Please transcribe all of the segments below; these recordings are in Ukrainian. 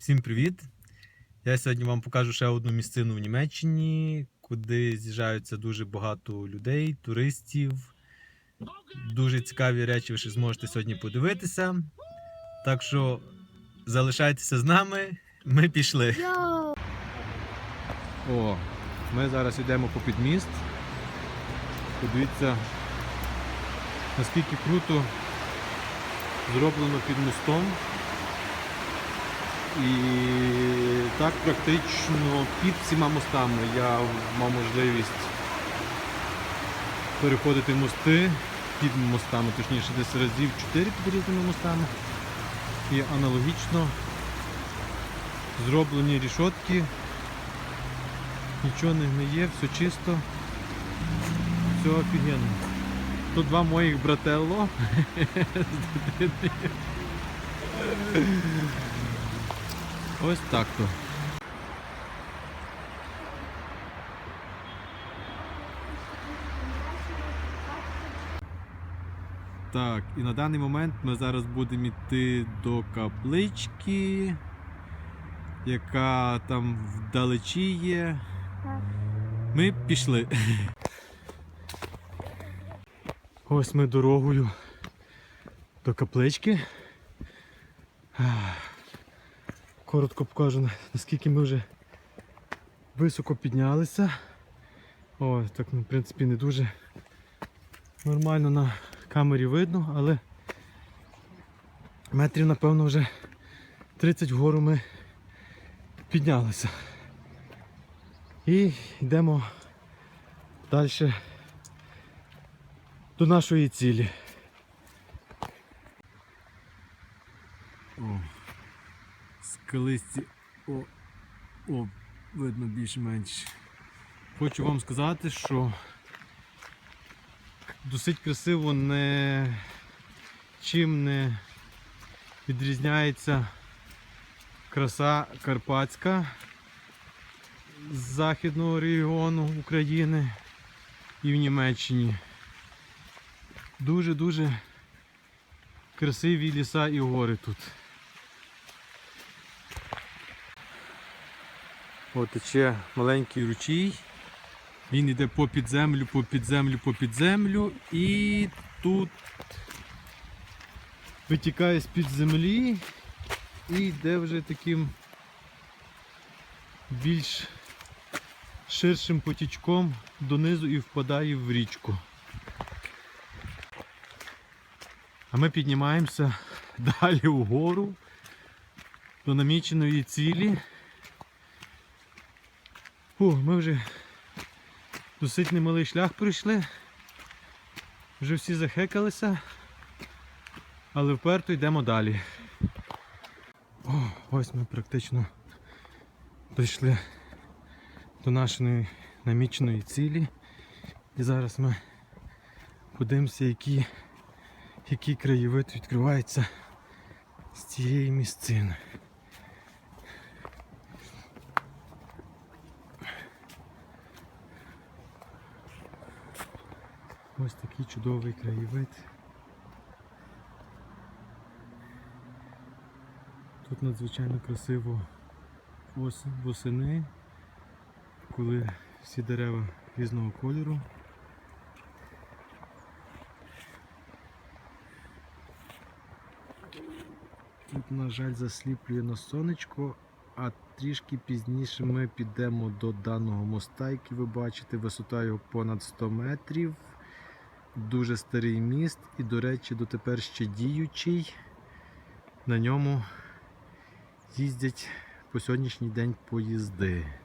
Всім привіт! Я сьогодні вам покажу ще одну місцину в Німеччині, куди з'їжджаються дуже багато людей, туристів. Дуже цікаві речі ви ще зможете сьогодні подивитися. Так що залишайтеся з нами, ми пішли. О, ми зараз йдемо по підміст. Подивіться, наскільки круто зроблено під мостом. І так практично під всіма мостами я мав можливість переходити мости під мостами, точніше десь разів 4 під різними мостами. І аналогічно зроблені рішотки. Нічого не гниє, все чисто, все офігенно. Тут два моїх брателло з дитиною. Ось так то. Так, і на даний момент ми зараз будемо йти до каплички, яка там вдалечі є. Ми пішли. Ось ми дорогою до каплички. Коротко покажу, наскільки ми вже високо піднялися. О, так, ну, в принципі, не дуже нормально на камері видно, але метрів, напевно, вже 30 вгору ми піднялися. І йдемо далі до нашої цілі. Скалисті, о, о, видно більш-менш. Хочу вам сказати, що досить красиво не чим не відрізняється краса карпатська з західного регіону України і в Німеччині. Дуже-дуже красиві ліса і гори тут. Тече маленький ручій. Він йде по підземлю, по підземлю, по підземлю і тут витікає з-під землі і йде вже таким більш ширшим потічком донизу і впадає в річку. А ми піднімаємося далі вгору до наміченої цілі. Фу, ми вже досить немалий шлях пройшли. Вже всі захекалися, але вперто йдемо далі. О, ось ми практично дійшли до нашої наміченої цілі. І зараз ми подивимося, які, який краєвид відкривається з цієї місцини. Ось такий чудовий краєвид. Тут надзвичайно красиво ос- восени, коли всі дерева різного кольору. Тут, на жаль, засліплює на сонечко, а трішки пізніше ми підемо до даного моста, який ви бачите, висота його понад 100 метрів. Дуже старий міст і, до речі, дотепер ще діючий. На ньому їздять по сьогоднішній день поїзди.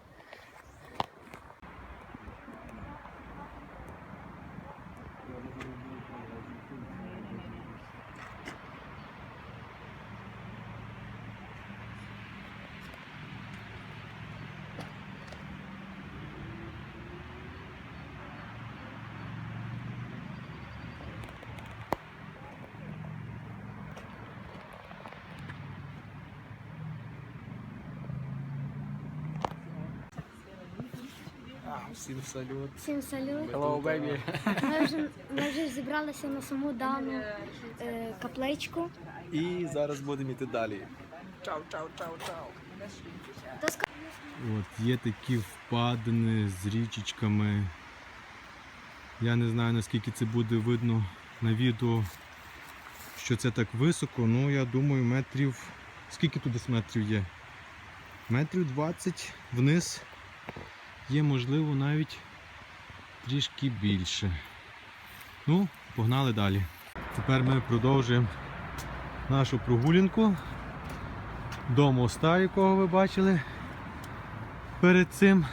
Всім салют. Всім салют. Hello, baby. Ми вже, ми вже зібралися на саму дану е, капличку. І зараз будемо йти далі. Чао, чао, чао, чао. От, є такі впадини з річечками. Я не знаю наскільки це буде видно на відео, що це так високо. Ну я думаю метрів. Скільки тут десь метрів є? Метрів 20 вниз є можливо навіть трішки більше. Ну, погнали далі. Тепер ми продовжуємо нашу прогулянку до моста, якого ви бачили перед цим.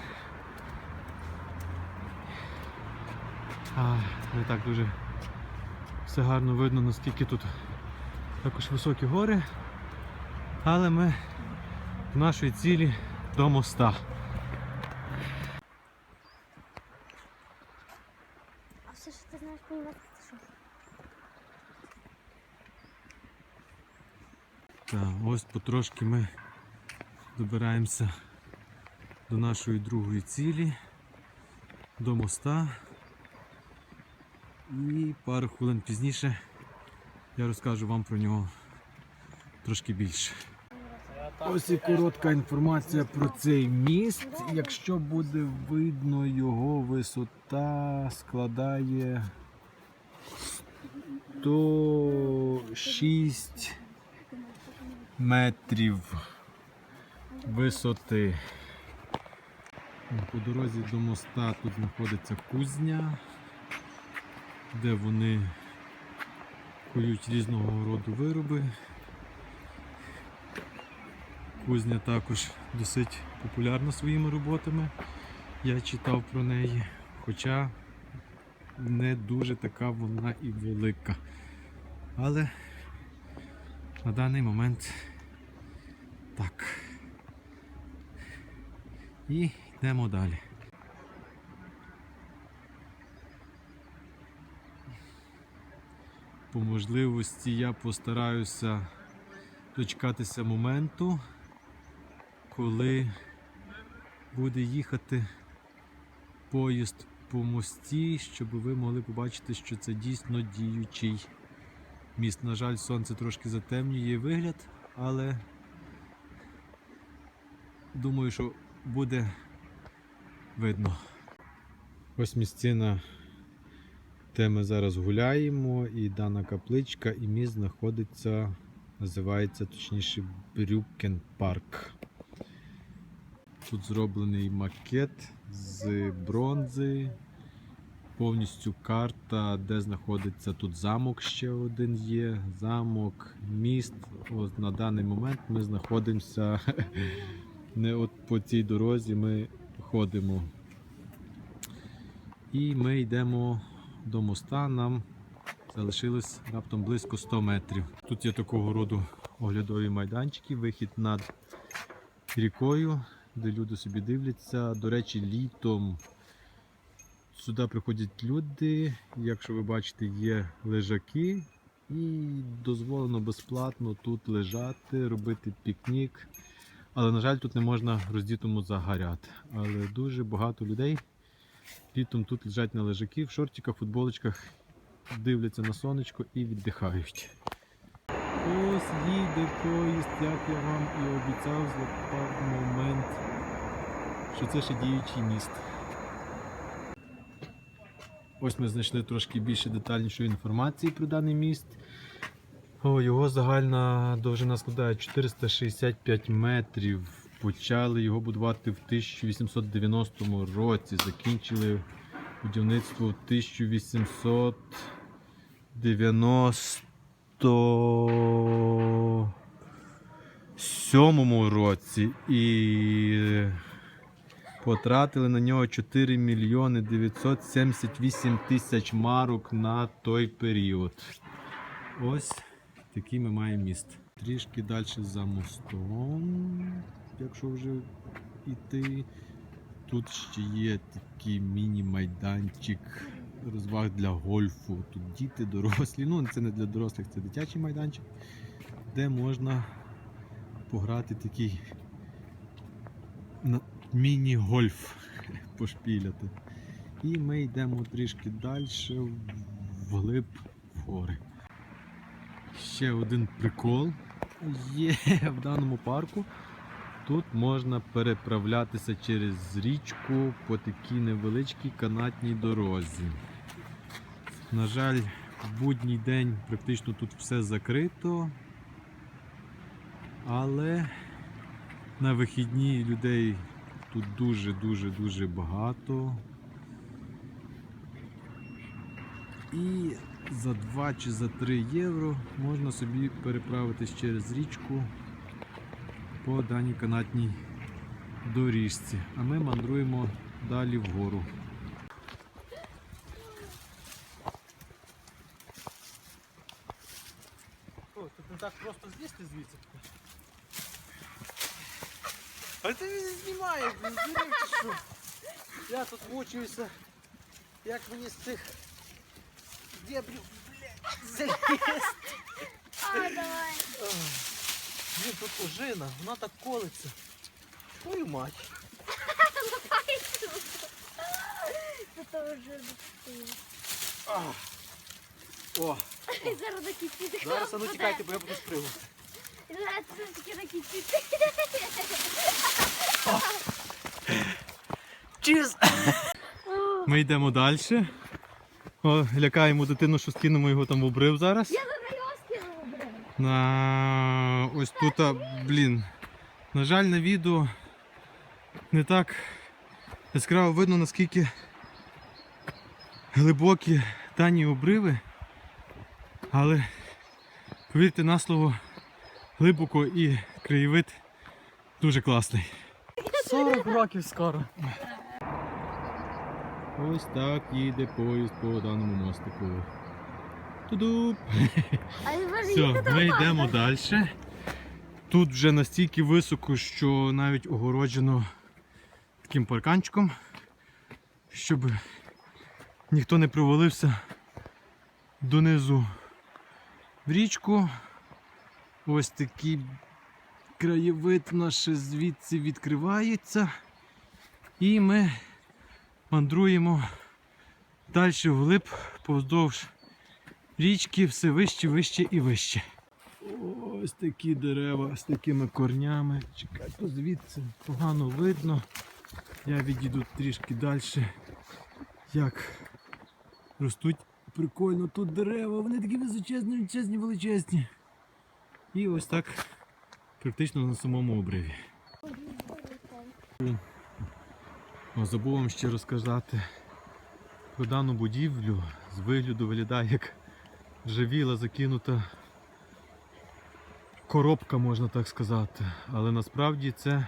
А, не так дуже все гарно видно, наскільки тут також високі гори. Але ми в нашій цілі до моста. А все, що ти знаєш по-німецьки, це що? Так, ось потрошки ми добираємося до нашої другої цілі, до моста. І пару хвилин пізніше я розкажу вам про нього трошки більше. Ось і коротка інформація про цей міст. Якщо буде видно, його висота складає 106 метрів висоти. По дорозі до моста тут знаходиться кузня, де вони кують різного роду вироби. Кузня також досить популярна своїми роботами. Я читав про неї, хоча не дуже така вона і велика. Але на даний момент так. І йдемо далі. По можливості я постараюся дочекатися моменту, коли буде їхати поїзд по мості, щоб ви могли побачити, що це дійсно діючий міст. На жаль, сонце трошки затемнює вигляд, але думаю, що буде видно. Ось місцина, де ми зараз гуляємо, і дана капличка, і міст знаходиться, називається точніше Брюкен парк. Тут зроблений макет з бронзи, повністю карта, де знаходиться тут замок ще один є, замок, міст. Ось на даний момент ми знаходимося не от по цій дорозі ми ходимо. І ми йдемо до моста, нам залишилось раптом близько 100 метрів. Тут є такого роду оглядові майданчики, вихід над рікою, де люди собі дивляться. До речі, літом сюди приходять люди. Якщо ви бачите, є лежаки, і дозволено безплатно тут лежати, робити пікнік. Але, на жаль, тут не можна роздітому загоряти. Але дуже багато людей літом тут лежать на лежаки в шортиках, футболочках, дивляться на сонечко і віддихають. Ось їде поїзд, як я вам і обіцяв, злопав момент, що це ще діючий міст. Ось ми знайшли трошки більше детальнішої інформації про даний міст. О, його загальна довжина складає 465 метрів. Почали його будувати в 1890 році. Закінчили будівництво в 1897 році і потратили на нього 4 мільйони 978 тисяч марок на той період. Ось такий ми маємо міст. Трішки далі за мостом, якщо вже йти. Тут ще є такий міні-майданчик розваг для гольфу. Тут діти, дорослі. Ну, це не для дорослих, це дитячий майданчик, де можна пограти такий міні-гольф пошпіляти. І ми йдемо трішки далі вглиб гори. Ще один прикол є в даному парку. Тут можна переправлятися через річку по такій невеличкій канатній дорозі. На жаль, в будній день практично тут все закрито, але на вихідні людей тут дуже-дуже дуже багато. І за 2 чи за 3 євро можна собі переправитись через річку по даній канатній доріжці. А ми мандруємо далі вгору. не так просто злізти звідси. А ти не знімає, блін, здурів чи що? Я тут мучуюся, як мені з цих дебрів, блядь, залізти. А, давай. Блін, тут ожина, вона так колиться. Твою мать. Це то вже допустимо. О, Зараз такі зараз а ну тікайте, бо я буду спригувати. Зараз такі ціти. Чіз! Ми йдемо далі. О, лякаємо дитину, що скинемо його там в обрив зараз. Я за його скинула, блин. На ось тут, блін. На жаль, на відео не так яскраво видно, наскільки глибокі дані обриви. Але повірте на слово, глибоко і краєвид дуже класний. 40 років скоро. Ось так їде поїзд по даному мостику. Туду. А я може Все, ми йдемо далі. Тут вже настільки високо, що навіть огороджено таким парканчиком, щоб ніхто не провалився донизу в річку. Ось такий краєвид наш звідси відкривається. І ми мандруємо далі вглиб повздовж річки все вище, вище і вище. Ось такі дерева з такими корнями. Чекайте, звідси погано видно. Я відійду трішки далі. Як ростуть прикольно тут дерева, вони такі височезні, величезні, величезні. І ось так практично на самому обриві. Забув вам ще розказати про дану будівлю. З вигляду виглядає як ржавіла закинута коробка, можна так сказати. Але насправді це,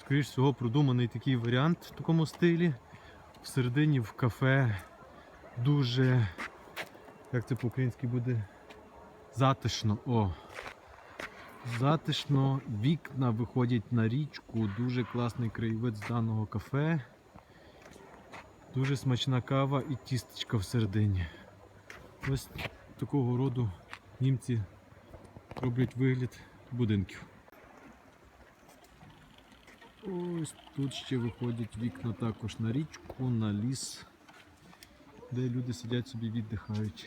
скоріш всього, продуманий такий варіант в такому стилі. Всередині в кафе дуже, як це по-українськи буде, затишно. О! Затишно, вікна виходять на річку, дуже класний краєвид з даного кафе. Дуже смачна кава і тістечка всередині. Ось такого роду німці роблять вигляд будинків. Ось тут ще виходять вікна також на річку, на ліс, де люди сидять собі віддихають.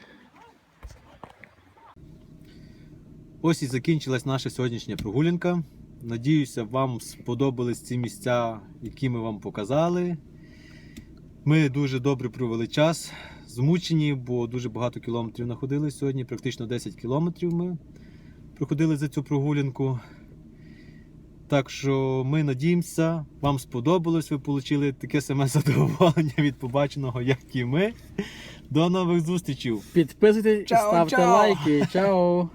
Ось і закінчилась наша сьогоднішня прогулянка. Надіюся, вам сподобались ці місця, які ми вам показали. Ми дуже добре провели час, змучені, бо дуже багато кілометрів находили сьогодні, практично 10 кілометрів ми проходили за цю прогулянку. Так що ми надіємося, вам сподобалось, ви отримали таке саме задоволення від побаченого, як і ми. До нових зустрічей! Підписуйтесь, Чао, ставте чао. лайки. Чао!